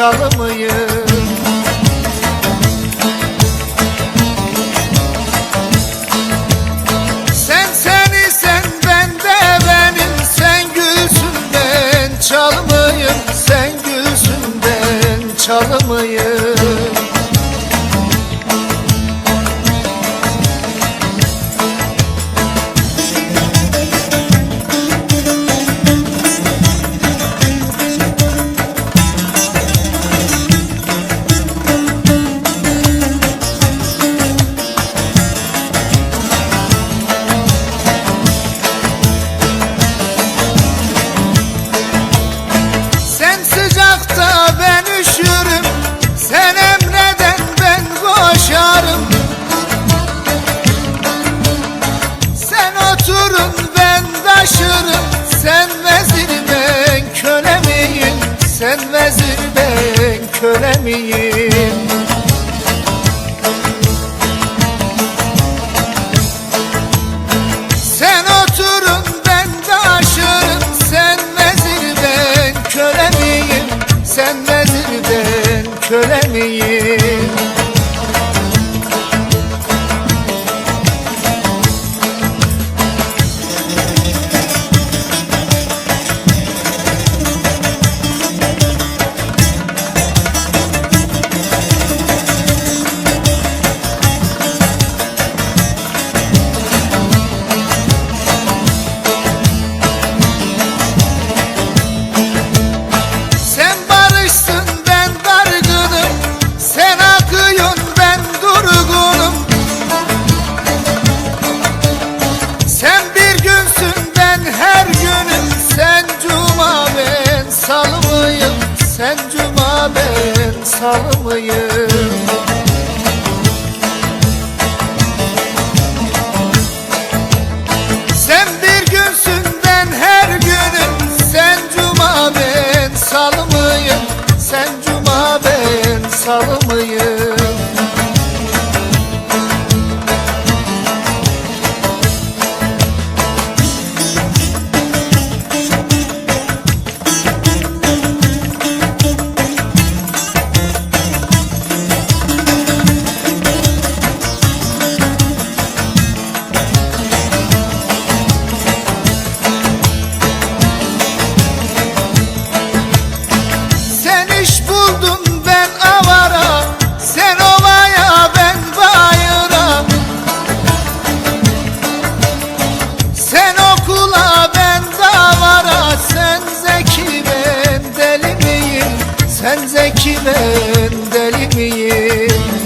çalımıyım Sen seni sen ben de benim. Sen gülsün ben çalımıyım Sen gülsün ben ben taşırım. Sen vezir ben köle miyim? Sen vezir ben köle miyim? Sen oturun ben taşırım Sen vezir ben köle miyim? Sen vezir ben köle miyim kalmayın de ki ben deli miyim?